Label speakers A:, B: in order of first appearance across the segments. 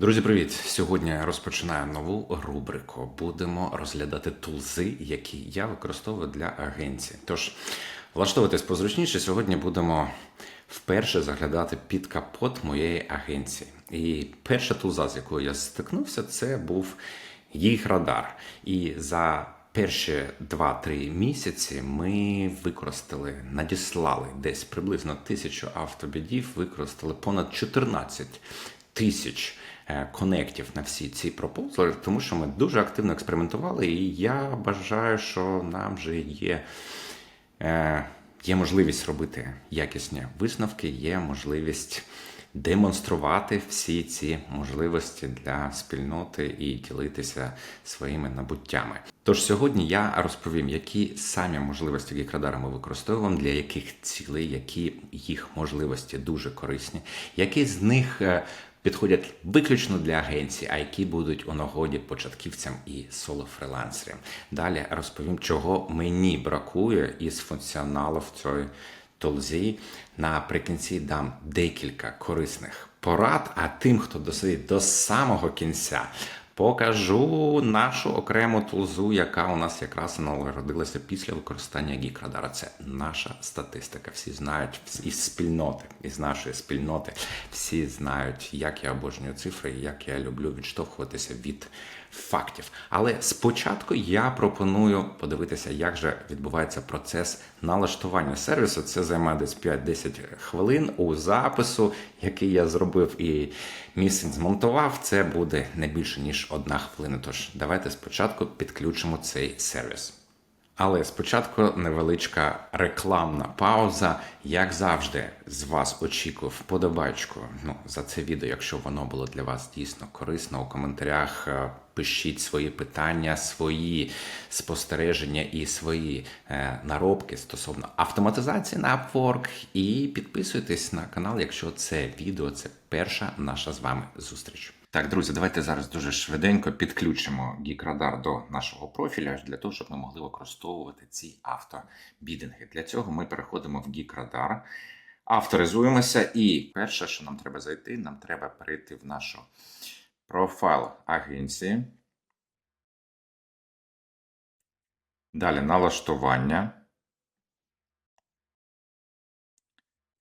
A: Друзі, привіт! Сьогодні розпочинаю нову рубрику. Будемо розглядати тулзи, які я використовую для агенції. Тож влаштовуйтесь позручніше. Сьогодні будемо вперше заглядати під капот моєї агенції. І перша тулза, з якою я стикнувся, це був їх радар. І за перші 2-3 місяці ми використали, надіслали десь приблизно тисячу автобідів, використали понад 14 тисяч конектів на всі ці пропозали, тому що ми дуже активно експериментували, і я бажаю, що нам вже є. Е, Є можливість робити якісні висновки, є можливість демонструвати всі ці можливості для спільноти і ділитися своїми набуттями. Тож сьогодні я розповім, які самі можливості Гікрадара ми використовуємо, для яких цілей, які їх можливості дуже корисні, які з них е, підходять виключно для агенцій, а які будуть у нагоді початківцям і соло-фрилансерам. Далі розповім, чого мені бракує із функціоналу в цій толзі. Наприкінці дам декілька корисних порад, а тим, хто досидить до самого кінця. Покажу нашу окрему тулзу, яка у нас якраз народилася після використання гікрадара. Це наша статистика. Всі знають із спільноти, із нашої спільноти. Всі знають, як я обожнюю цифри, як я люблю відштовхуватися від фактів. Але спочатку я пропоную подивитися, як же відбувається процес налаштування сервісу. Це займає десь 5-10 хвилин у запису, який я зробив і місяць змонтував. Це буде не більше ніж одна хвилина. Тож давайте спочатку підключимо цей сервіс. Але спочатку невеличка рекламна пауза. Як завжди, з вас очікую вподобайку ну, за це відео, якщо воно було для вас дійсно корисно. У коментарях е, пишіть свої питання, свої спостереження і свої е, наробки стосовно автоматизації на Upwork. І підписуйтесь на канал, якщо це відео це перша наша з вами зустріч. Так, друзі, давайте зараз дуже швиденько підключимо GeekRadar до нашого профіля для того, щоб ми могли використовувати ці автобідинги. Для цього ми переходимо в GeekRadar, авторизуємося, і перше, що нам треба зайти, нам треба перейти в нашу профайл агенції. Далі налаштування.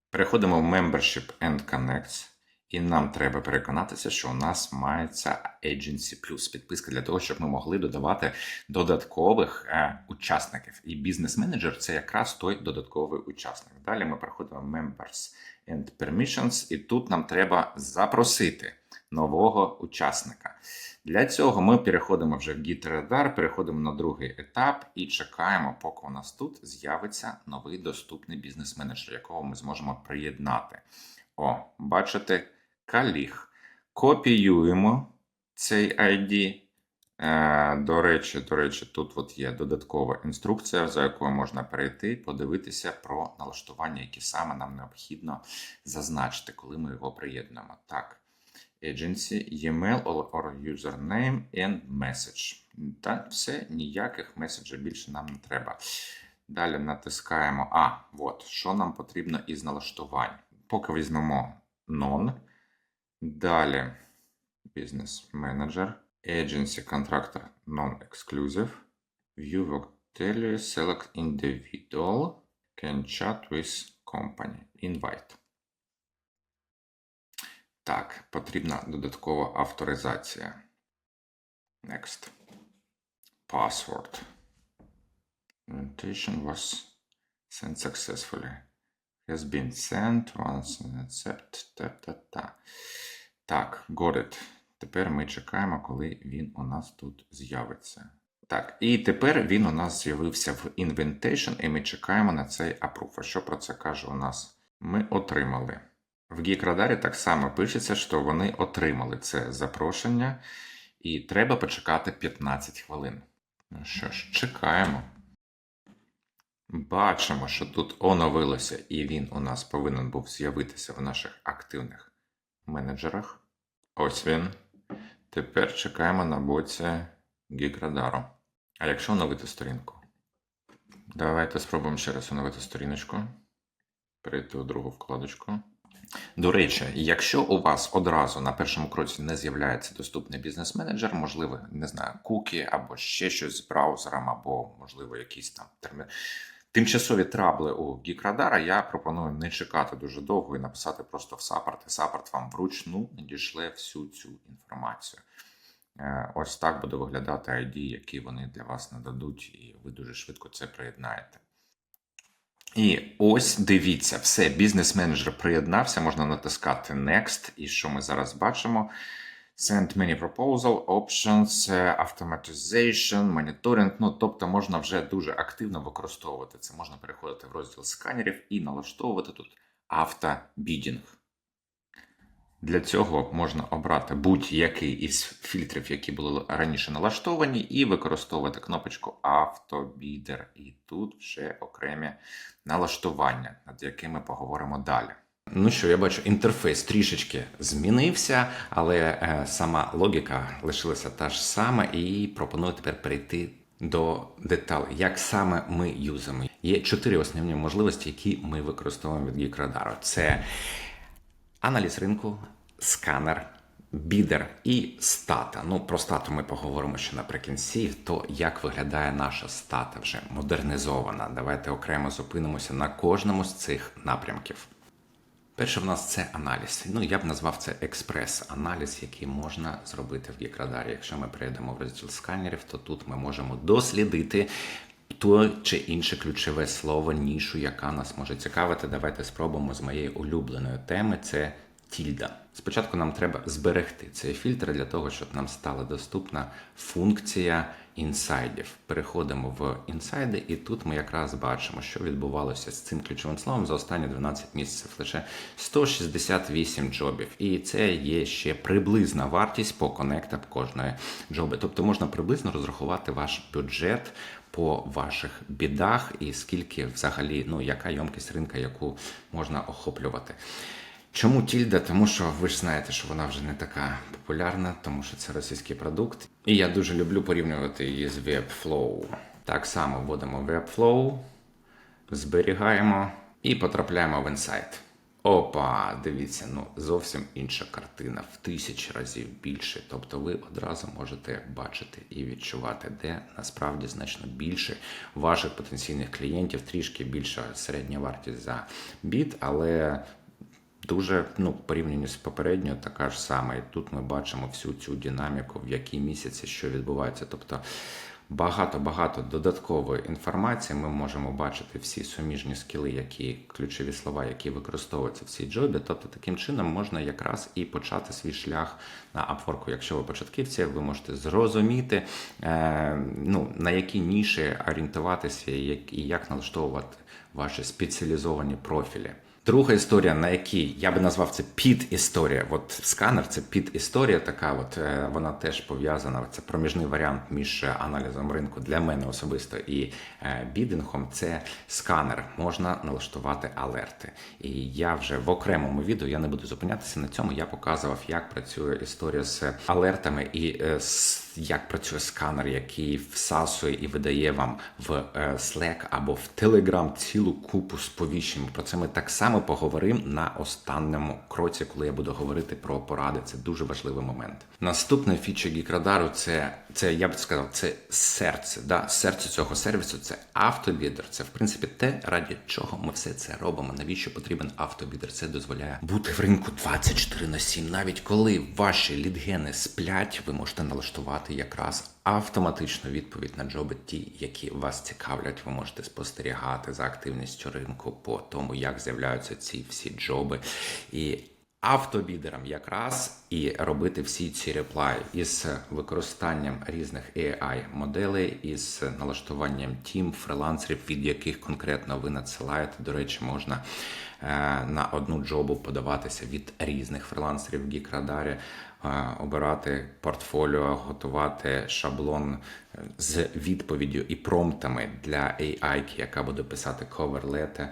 A: Переходимо в Membership and Connects. І нам треба переконатися, що у нас мається Agency Plus підписка для того, щоб ми могли додавати додаткових е, учасників. І бізнес-менеджер це якраз той додатковий учасник. Далі ми переходимо в Members and Permissions, і тут нам треба запросити нового учасника. Для цього ми переходимо вже в GitRadar, переходимо на другий етап і чекаємо, поки у нас тут з'явиться новий доступний бізнес-менеджер, якого ми зможемо приєднати. О, бачите, каліг. Копіюємо цей ID. Е, До речі, до речі, тут от є додаткова інструкція, за якою можна перейти, подивитися про налаштування, які саме нам необхідно зазначити, коли ми його приєднуємо. Так, agency, email or username and message. Та все, ніяких меседжів більше нам не треба. Далі натискаємо. А, от, що нам потрібно із налаштувань. Поки візьмемо non. Далі Business Manager, Agency Contractor Non-Exclusive, View Work Select Individual, Can Chat with Company, Invite. Так, потрібна додаткова авторизація. Next. Password. Invitation was sent successfully. Has been sent once accept. Та-та-та. Так, got it. Тепер ми чекаємо, коли він у нас тут з'явиться. Так, і тепер він у нас з'явився в Invitation, і ми чекаємо на цей approve. А що про це каже у нас? Ми отримали. В GeekRadar так само пишеться, що вони отримали це запрошення, і треба почекати 15 хвилин. Ну що ж, чекаємо. Бачимо, що тут оновилося, і він у нас повинен був з'явитися в наших активних менеджерах. Ось він. Тепер чекаємо на боці гікрадару. А якщо оновити сторінку? Давайте спробуємо ще раз оновити сторіночку. Перейти у другу вкладочку. До речі, якщо у вас одразу на першому кроці не з'являється доступний бізнес-менеджер, можливо, не знаю, куки або ще щось з браузером, або, можливо, якісь там термін. Тимчасові трабли у Geekradar, я пропоную не чекати дуже довго і написати просто в саппорт, і саппорт вам вручну надішле всю цю інформацію. Е, Ось так буде виглядати ID, які вони для вас нададуть, і ви дуже швидко це приєднаєте. І ось дивіться, все, бізнес-менеджер приєднався, можна натискати Next. І що ми зараз бачимо? Send many proposal, options, е, automatization, monitoring. Ну, тобто можна вже дуже активно використовувати це. Можна переходити в розділ сканерів і налаштовувати тут автобідінг. Для цього можна обрати будь-який із фільтрів, які були раніше налаштовані, і використовувати кнопочку Автобідер. І тут вже окремі налаштування, над якими поговоримо далі. Ну що, я бачу, інтерфейс трішечки змінився, але е, сама логіка лишилася та ж сама, і пропоную тепер перейти до деталей, як саме ми юзаємо. Є чотири основні можливості, які ми використовуємо від Geekradar. Це аналіз ринку, сканер, бідер і стата. Ну, про стату ми поговоримо ще наприкінці. То як виглядає наша стата вже модернізована. Давайте окремо зупинимося на кожному з цих напрямків. Перше в нас це аналіз. Ну, я б назвав це експрес-аналіз, який можна зробити в Geekradar. Якщо ми перейдемо в розділ сканерів, то тут ми можемо дослідити то чи інше ключове слово, нішу, яка нас може цікавити. Давайте спробуємо з моєї улюбленої теми. Це тільда. Спочатку нам треба зберегти цей фільтр для того, щоб нам стала доступна функція інсайдів. Переходимо в інсайди, і тут ми якраз бачимо, що відбувалося з цим ключовим словом за останні 12 місяців. Лише 168 джобів. І це є ще приблизна вартість по конектам кожної джоби. Тобто можна приблизно розрахувати ваш бюджет по ваших бідах і скільки взагалі, ну яка йомкість ринка, яку можна охоплювати. Чому тільда? Тому що ви ж знаєте, що вона вже не така популярна, тому що це російський продукт. І я дуже люблю порівнювати її з Webflow. Так само вводимо Webflow, зберігаємо і потрапляємо в інсайт. Опа, дивіться, ну зовсім інша картина, в тисячі разів більше. Тобто ви одразу можете бачити і відчувати, де насправді значно більше ваших потенційних клієнтів, трішки більша середня вартість за біт, але дуже ну, порівняно з попередньою, така ж сама. І тут ми бачимо всю цю динаміку, в якій місяці що відбувається. Тобто багато-багато додаткової інформації. Ми можемо бачити всі суміжні скіли, які ключові слова, які використовуються в цій джобі. Тобто, таким чином можна якраз і почати свій шлях на апворку. Якщо ви початківці, ви можете зрозуміти, е, ну, на які ніші орієнтуватися як, і як налаштовувати ваші спеціалізовані профілі. Друга історія, на якій я би назвав це під-історія. От сканер це під-історія, така от е, вона теж пов'язана. Це проміжний варіант між аналізом ринку для мене особисто і е, бідингом. Це сканер, можна налаштувати алерти. І я вже в окремому відео я не буду зупинятися на цьому. Я показував, як працює історія з алертами і е, з як працює сканер, який всасує і видає вам в е, Slack або в Telegram цілу купу сповіщень. Про це ми так само поговоримо на останньому кроці, коли я буду говорити про поради. Це дуже важливий момент. Наступна фіча Geekradarу – це, це я б сказав, це серце. Да? Серце цього сервісу це автобідер. Це в принципі те, раді чого ми все це робимо. Навіщо потрібен автобідер? Це дозволяє бути в ринку 24 на 7. Навіть коли ваші лідгени сплять, ви можете налаштувати якраз автоматичну відповідь на джоби, ті, які вас цікавлять. Ви можете спостерігати за активністю ринку по тому, як з'являються ці всі джоби. І автобідерам якраз і робити всі ці реплаї із використанням різних AI моделей, із налаштуванням тім, фрилансерів, від яких конкретно ви надсилаєте. До речі, можна на одну джобу подаватися від різних фрилансерів в Geekradar, е, обирати портфоліо, готувати шаблон е, з відповіддю і промптами для AI, яка буде писати коверлети.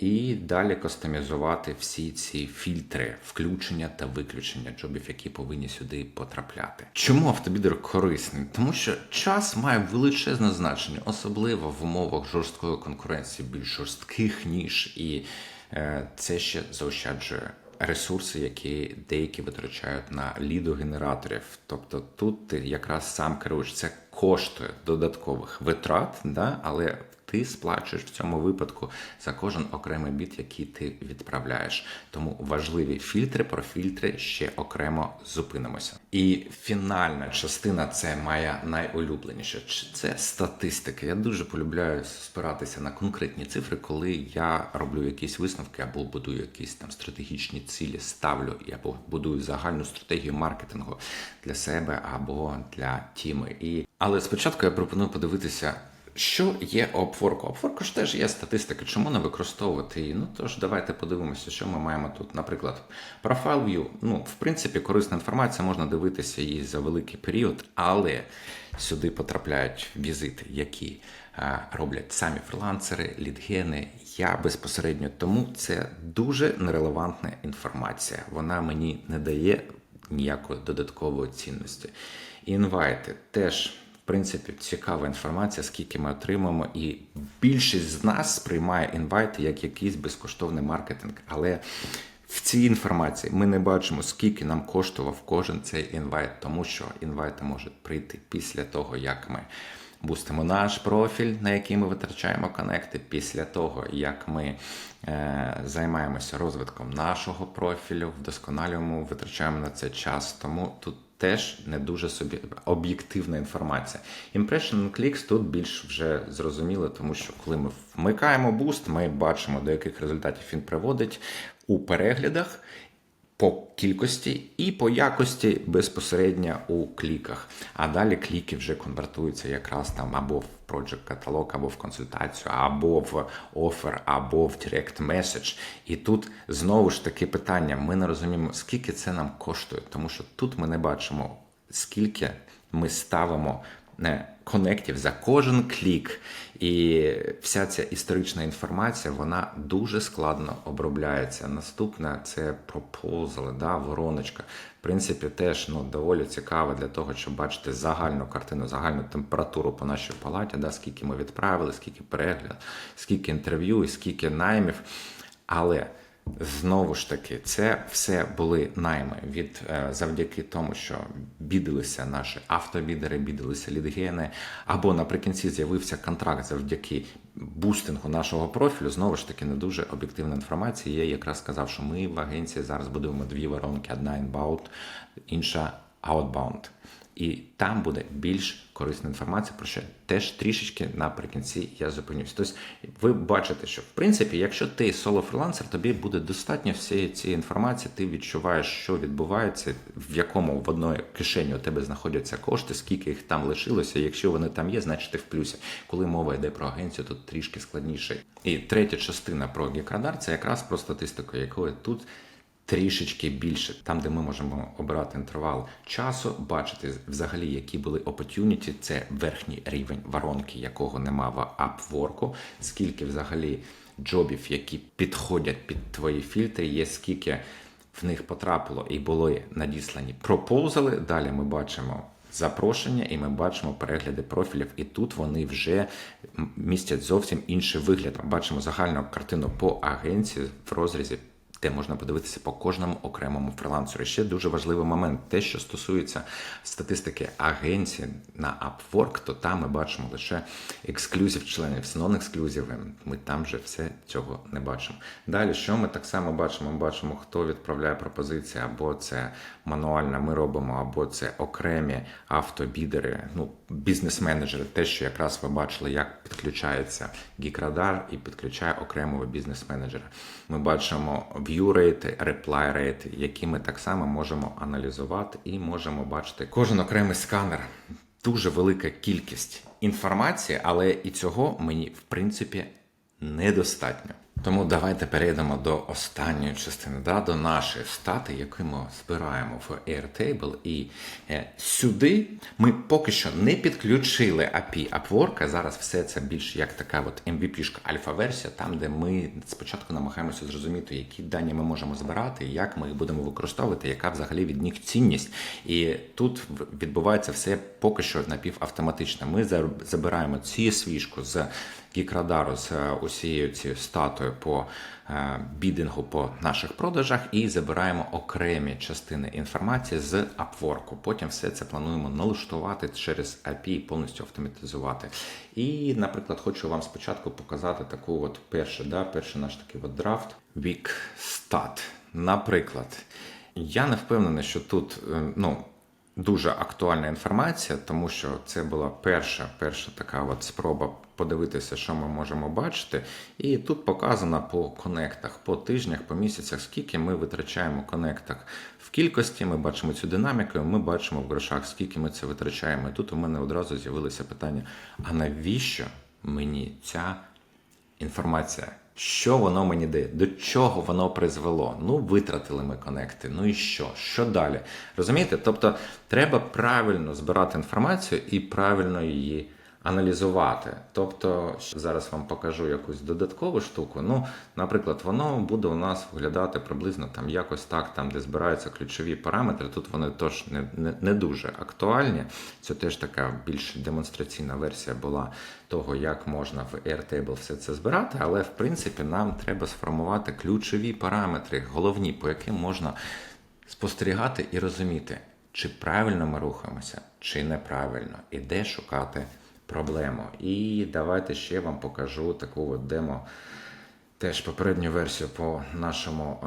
A: І далі кастомізувати всі ці фільтри включення та виключення джобів, які повинні сюди потрапляти. Чому автобідер корисний? Тому що час має величезне значення, особливо в умовах жорсткої конкуренції, більш жорстких ніж і е, це ще заощаджує ресурси, які деякі витрачають на лідогенераторів. Тобто тут ти якраз сам керуєш. Це коштує додаткових витрат, да? але ти сплачуєш в цьому випадку за кожен окремий біт, який ти відправляєш. Тому важливі фільтри про фільтри ще окремо зупинимося. І фінальна частина це моя найулюбленіша. Це статистика. Я дуже полюбляю спиратися на конкретні цифри, коли я роблю якісь висновки або будую якісь там стратегічні цілі, ставлю або будую загальну стратегію маркетингу для себе або для тіми. І але спочатку я пропоную подивитися. Що є у Upwork? Upwork ж теж є статистика, чому не використовувати її? Ну тож давайте подивимося, що ми маємо тут. Наприклад, Profile View. Ну, в принципі, корисна інформація, можна дивитися її за великий період, але сюди потрапляють візити, які е, роблять самі фрилансери, лідгени. Я безпосередньо тому це дуже нерелевантна інформація. Вона мені не дає ніякої додаткової цінності. Інвайти теж принципі, цікава інформація, скільки ми отримаємо, і більшість з нас сприймає інвайти як якийсь безкоштовний маркетинг. Але в цій інформації ми не бачимо, скільки нам коштував кожен цей інвайт, тому що інвайти можуть прийти після того, як ми бустимо наш профіль, на який ми витрачаємо конекти, після того, як ми е, займаємося розвитком нашого профілю, вдосконалюємо, витрачаємо на це час. Тому тут теж не дуже собі об'єктивна інформація. Impression clicks тут більш вже зрозуміло, тому що коли ми вмикаємо буст, ми бачимо, до яких результатів він приводить у переглядах. По кількості і по якості безпосередньо у кліках. А далі кліки вже конвертуються якраз там або в Project каталог, або в консультацію, або в офер, або в Direct Message. І тут знову ж таки питання: ми не розуміємо, скільки це нам коштує, тому що тут ми не бачимо, скільки ми ставимо не, конектів за кожен клік. І вся ця історична інформація вона дуже складно обробляється. Наступне це пропозали, да, вороночка. В принципі, теж ну, доволі цікаво для того, щоб бачити загальну картину, загальну температуру по нашій палаті, да, скільки ми відправили, скільки перегляд, скільки інтерв'ю і скільки наймів. Але Знову ж таки, це все були найми від е, завдяки тому, що бідилися наші автобідери, бідилися лідгени, або наприкінці з'явився контракт завдяки бустингу нашого профілю. Знову ж таки, не дуже об'єктивна інформація. Я якраз сказав, що ми в агенції зараз будуємо дві воронки: одна inbound, інша outbound. І там буде більш корисна інформація, про що теж трішечки наприкінці я зупинюсь. Тобто ви бачите, що в принципі, якщо ти соло-фрилансер, тобі буде достатньо всієї цієї інформації, ти відчуваєш, що відбувається, в якому в одної кишені у тебе знаходяться кошти, скільки їх там лишилося. Якщо вони там є, значить ти в плюсі. Коли мова йде про агенцію, то трішки складніше. І третя частина про Гекрадар це якраз про статистику, якої тут трішечки більше, там, де ми можемо обирати інтервал часу, бачити взагалі, які були opportunity, це верхній рівень воронки, якого нема в Upwork, скільки взагалі джобів, які підходять під твої фільтри, є скільки в них потрапило і були надіслані пропозали. Далі ми бачимо. Запрошення, і ми бачимо перегляди профілів, і тут вони вже містять зовсім інший вигляд. Ми бачимо загальну картину по агенції в розрізі де можна подивитися по кожному окремому фрилансеру. Ще дуже важливий момент, те, що стосується статистики агенції на Upwork, то там ми бачимо лише ексклюзив членів, з нон-ексклюзиви. Ми там вже все цього не бачимо. Далі, що ми так само бачимо? Ми бачимо, хто відправляє пропозиції, або це мануально ми робимо, або це окремі автобідери, ну бізнес-менеджери, те, що якраз ви бачили, як підключається Geekradar і підключає окремого бізнес-менеджера. Ми бачимо view рейти, reply рейти, які ми так само можемо аналізувати і можемо бачити кожен окремий сканер. Дуже велика кількість інформації, але і цього мені в принципі недостатньо. Тому давайте перейдемо до останньої частини, да, до нашої стати, яку ми збираємо в Airtable. І е, сюди ми поки що не підключили API Upwork, зараз все це більш як така от MVP-шка альфа-версія, там, де ми спочатку намагаємося зрозуміти, які дані ми можемо збирати, як ми їх будемо використовувати, яка взагалі від них цінність. І тут відбувається все поки що напівавтоматично. Ми забираємо ці свіжку з Гікрадару з усією цією статою по е, бідингу по наших продажах і забираємо окремі частини інформації з Upwork. Потім все це плануємо налаштувати через API, повністю автоматизувати. І, наприклад, хочу вам спочатку показати таку от першу, да, перший наш такий от драфт Week Stat. Наприклад, я не впевнений, що тут е, ну, дуже актуальна інформація, тому що це була перша, перша така от спроба подивитися, що ми можемо бачити. І тут показано по конектах, по тижнях, по місяцях, скільки ми витрачаємо конектах. В кількості ми бачимо цю динаміку, ми бачимо в грошах, скільки ми це витрачаємо. І тут у мене одразу з'явилося питання: а навіщо мені ця інформація? Що воно мені дає? До чого воно призвело? Ну, витратили ми конекти. Ну і що? Що далі? Розумієте? Тобто, треба правильно збирати інформацію і правильно її аналізувати. Тобто, зараз вам покажу якусь додаткову штуку. Ну, наприклад, воно буде у нас виглядати приблизно там якось так, там, де збираються ключові параметри. Тут вони теж не, не, не дуже актуальні. Це теж така більш демонстраційна версія була того, як можна в Airtable все це збирати, але в принципі нам треба сформувати ключові параметри, головні, по яким можна спостерігати і розуміти, чи правильно ми рухаємося, чи неправильно, і де шукати проблему. І давайте ще вам покажу таку от демо. Теж попередню версію по нашому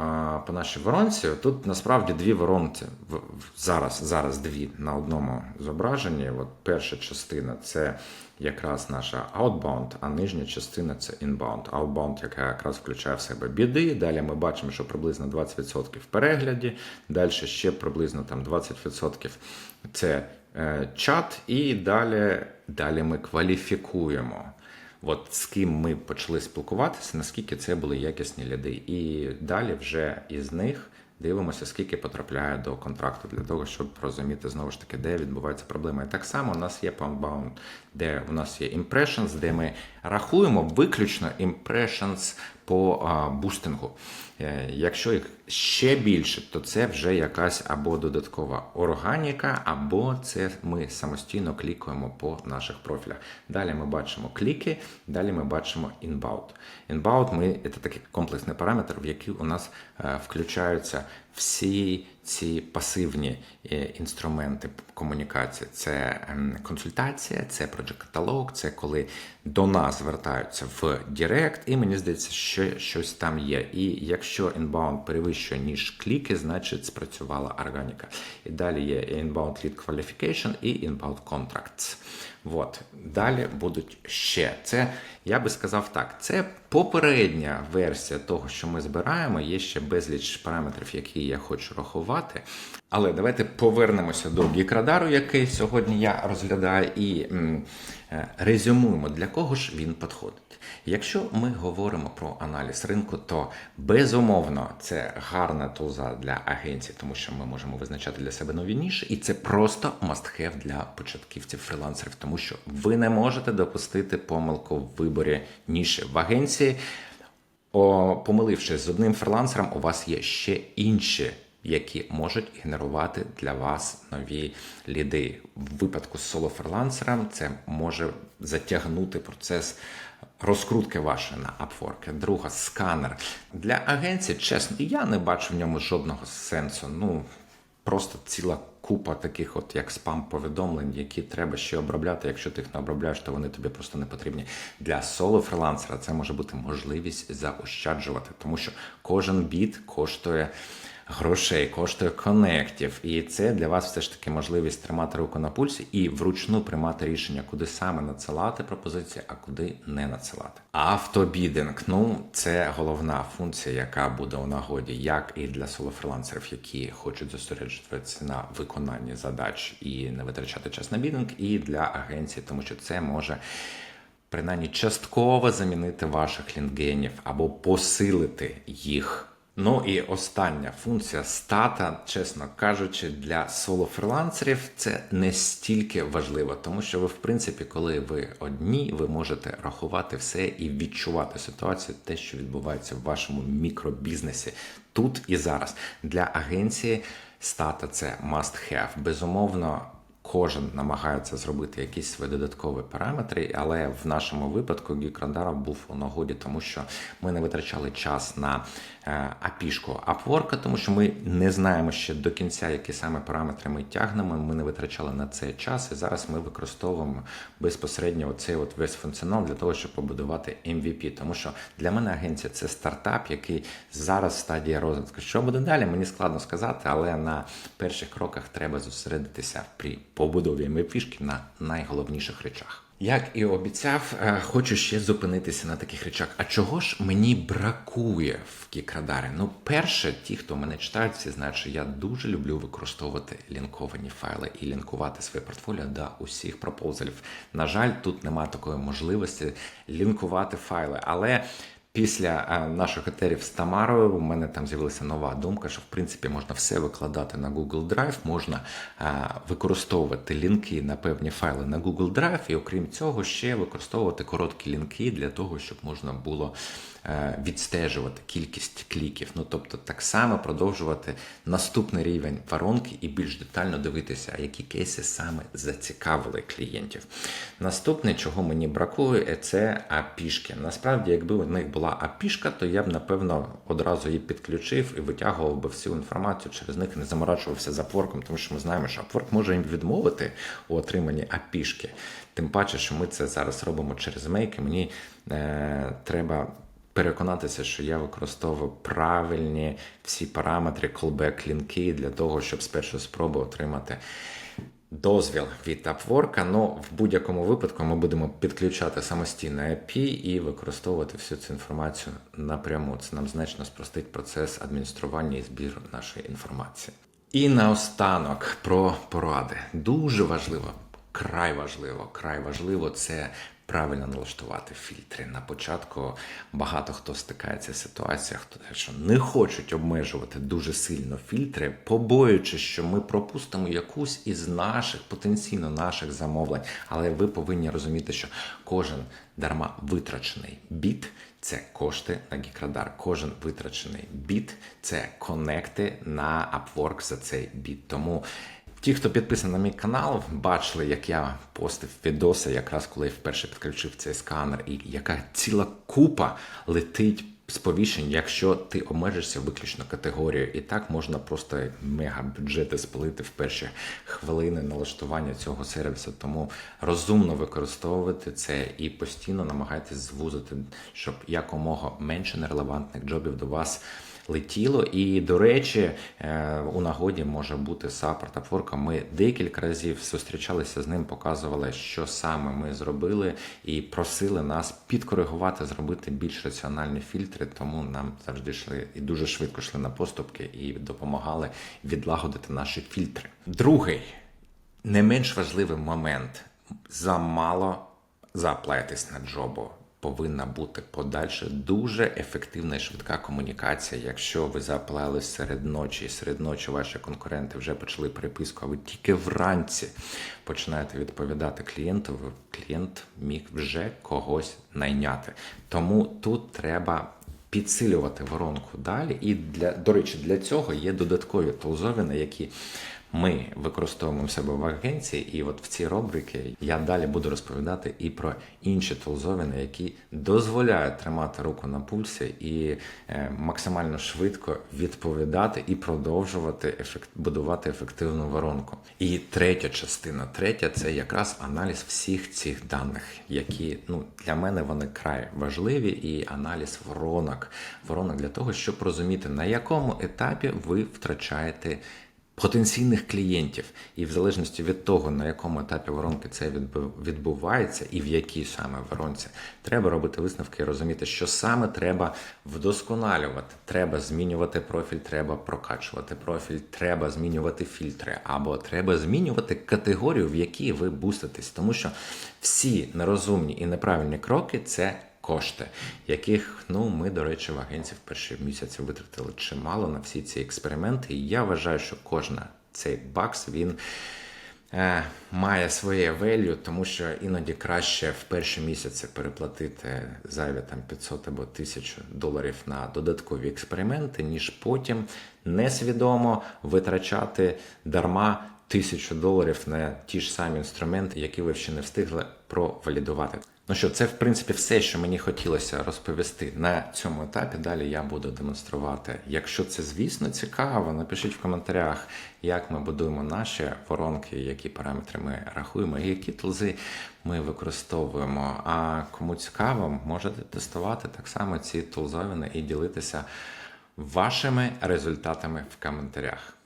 A: по нашій воронці. Тут насправді дві воронці. Зараз, зараз дві на одному зображенні. От перша частина це якраз наша outbound, а нижня частина це inbound. Outbound, яка якраз включає в себе біди. Далі ми бачимо, що приблизно 20% в перегляді, далі ще приблизно там 20% це чат, і далі, далі ми кваліфікуємо. От з ким ми почали спілкуватися, наскільки це були якісні ліди. І далі вже із них дивимося, скільки потрапляє до контракту для того, щоб розуміти знову ж таки, де відбувається проблема. І так само у нас є Poundbound, де у нас є impressions, де ми рахуємо виключно impressions по бустингу. Е, Якщо їх ще більше, то це вже якась або додаткова органіка, або це ми самостійно клікаємо по наших профілях. Далі ми бачимо кліки, далі ми бачимо inbound. Inbound ми це такий комплексний параметр, в який у нас е, включаються всі ці пасивні е, інструменти комунікації. Це ем, консультація, це project каталог, це коли до нас звертаються в Директ, і мені здається, що щось там є. І якщо inbound перевищує ніж кліки, значить спрацювала органіка. І далі є inbound lead qualification і inbound contracts. От. Далі будуть ще. Це, я би сказав так, це попередня версія того, що ми збираємо. Є ще безліч параметрів, які я хочу рахувати. Але давайте повернемося до гікрадару, який сьогодні я розглядаю, і е, резюмуємо, для кого ж він підходить. Якщо ми говоримо про аналіз ринку, то безумовно це гарна тулза для агенцій, тому що ми можемо визначати для себе нові ніші, і це просто must-have для початківців фрілансерів, тому що ви не можете допустити помилку в виборі ніші в агенції. О, помилившись з одним фрілансером, у вас є ще інші, які можуть генерувати для вас нові ліди. В випадку з соло-фрілансером це може затягнути процес розкрутки вашої на Upwork. Друга сканер для агенції. Чесно, я не бачу в ньому жодного сенсу. Ну просто ціла купа таких, от як спам повідомлень, які треба ще обробляти. Якщо ти їх не обробляєш, то вони тобі просто не потрібні. Для соло фрілансера це може бути можливість заощаджувати, тому що кожен біт коштує. Грошей коштує конектів, і це для вас все ж таки можливість тримати руку на пульсі і вручну приймати рішення, куди саме надсилати пропозиції, а куди не надсилати. Автобідинг ну це головна функція, яка буде у нагоді, як і для солофрилансерів, які хочуть зосереджуватися на виконанні задач і не витрачати час на бідинг, і для агенцій, тому що це може. Принаймні частково замінити ваших лінгенів або посилити їх. Ну і остання функція стата, чесно кажучи, для соло-фрилансерів це не стільки важливо, тому що ви, в принципі, коли ви одні, ви можете рахувати все і відчувати ситуацію, те, що відбувається в вашому мікробізнесі тут і зараз. Для агенції стата це must have. Безумовно, Кожен намагається зробити якісь свої додаткові параметри, але в нашому випадку Geekradar був у нагоді, тому що ми не витрачали час на е, апішку Upwork, тому що ми не знаємо ще до кінця, які саме параметри ми тягнемо. Ми не витрачали на це час, і зараз ми використовуємо безпосередньо оцей от весь функціонал для того, щоб побудувати MVP. Тому що для мене агенція це стартап, який зараз в стадії розвитку. Що буде далі? Мені складно сказати, але на перших кроках треба зосередитися при побудові MVP на найголовніших речах. Як і обіцяв, е, хочу ще зупинитися на таких речах. А чого ж мені бракує в Кікрадарі? Ну, перше, ті, хто мене читають, всі знають, що я дуже люблю використовувати лінковані файли і лінкувати своє портфоліо до усіх пропозалів. На жаль, тут немає такої можливості лінкувати файли, але. Після е, наших етерів з Тамарою у мене там з'явилася нова думка, що в принципі можна все викладати на Google Drive, можна е, використовувати лінки на певні файли на Google Drive, і окрім цього, ще використовувати короткі лінки для того, щоб можна було відстежувати кількість кліків. Ну тобто, так само продовжувати наступний рівень воронки і більш детально дивитися, які кейси саме зацікавили клієнтів. Наступне, чого мені бракує, це апішки. Насправді, якби у них була апішка, то я б напевно одразу її підключив і витягував би всю інформацію через них, не заморачувався з Upwork, тому що ми знаємо, що Upwork може їм відмовити у отриманні апішки. Тим паче, що ми це зараз робимо через мейки. Мені е, треба. Переконатися, що я використовую правильні всі параметри, callback лінки для того, щоб з першої спроби отримати дозвіл від Upwork. Ну, в будь-якому випадку ми будемо підключати самостійно IP і використовувати всю цю інформацію напряму. Це нам значно спростить процес адміністрування і збіру нашої інформації. І наостанок про поради. Дуже важливо, край важливо, край важливо це правильно налаштувати фільтри. На початку багато хто стикається з ситуацією, що не хочуть обмежувати дуже сильно фільтри, побоюючись, що ми пропустимо якусь із наших потенційно наших замовлень. Але ви повинні розуміти, що кожен дарма витрачений біт. Це кошти на Гікрадар. Кожен витрачений біт це конекти на Upwork за цей біт. Тому Ті, хто підписаний на мій канал, бачили, як я постив відоси, якраз коли я вперше підключив цей сканер, і яка ціла купа летить сповіщень, якщо ти обмежишся виключно категорією. І так можна просто мега бюджети спалити в перші хвилини налаштування цього сервісу. Тому розумно використовувати це і постійно намагайтесь звузити, щоб якомога менше нерелевантних джобів до вас летіло. І, до речі, е, у нагоді може бути саппорт Upwork. Ми декілька разів зустрічалися з ним, показували, що саме ми зробили, і просили нас підкоригувати, зробити більш раціональні фільтри. Тому нам завжди йшли і дуже швидко йшли на поступки і допомагали відлагодити наші фільтри. Другий не менш важливий момент замало заплатитись на джобу повинна бути подальше дуже ефективна і швидка комунікація. Якщо ви заплели серед ночі, і серед ночі ваші конкуренти вже почали переписку, а ви тільки вранці починаєте відповідати клієнту, клієнт міг вже когось найняти. Тому тут треба. Підсилювати воронку далі, і для до речі, для цього є додаткові тулзовини, які ми використовуємо в себе в агенції, і от в цій рубрики я далі буду розповідати і про інші тулзовини, які дозволяють тримати руку на пульсі і е, максимально швидко відповідати і продовжувати ефект, будувати ефективну воронку. І третя частина, третя це якраз аналіз всіх цих даних, які ну для мене вони край важливі, і аналіз воронок, воронок для того, щоб розуміти на якому етапі ви втрачаєте потенційних клієнтів, і в залежності від того, на якому етапі воронки це відбувається, і в якій саме воронці, треба робити висновки і розуміти, що саме треба вдосконалювати. Треба змінювати профіль, треба прокачувати профіль, треба змінювати фільтри, або треба змінювати категорію, в якій ви буститесь, тому що всі нерозумні і неправильні кроки це кошти, яких ну ми, до речі, в агенції в перші місяці витратили чимало на всі ці експерименти. І я вважаю, що кожна цей бакс він. Е, має своє велю, тому що іноді краще в перші місяці переплатити зайві там 500 або 1000 доларів на додаткові експерименти, ніж потім несвідомо витрачати дарма тисячу доларів на ті ж самі інструменти, які ви ще не встигли провалідувати. Ну що, це в принципі все, що мені хотілося розповісти на цьому етапі. Далі я буду демонструвати. Якщо це, звісно, цікаво, напишіть в коментарях, як ми будуємо наші воронки, які параметри ми рахуємо, і які тулзи ми використовуємо. А кому цікаво, можете тестувати так само ці тулзовини і ділитися вашими результатами в коментарях.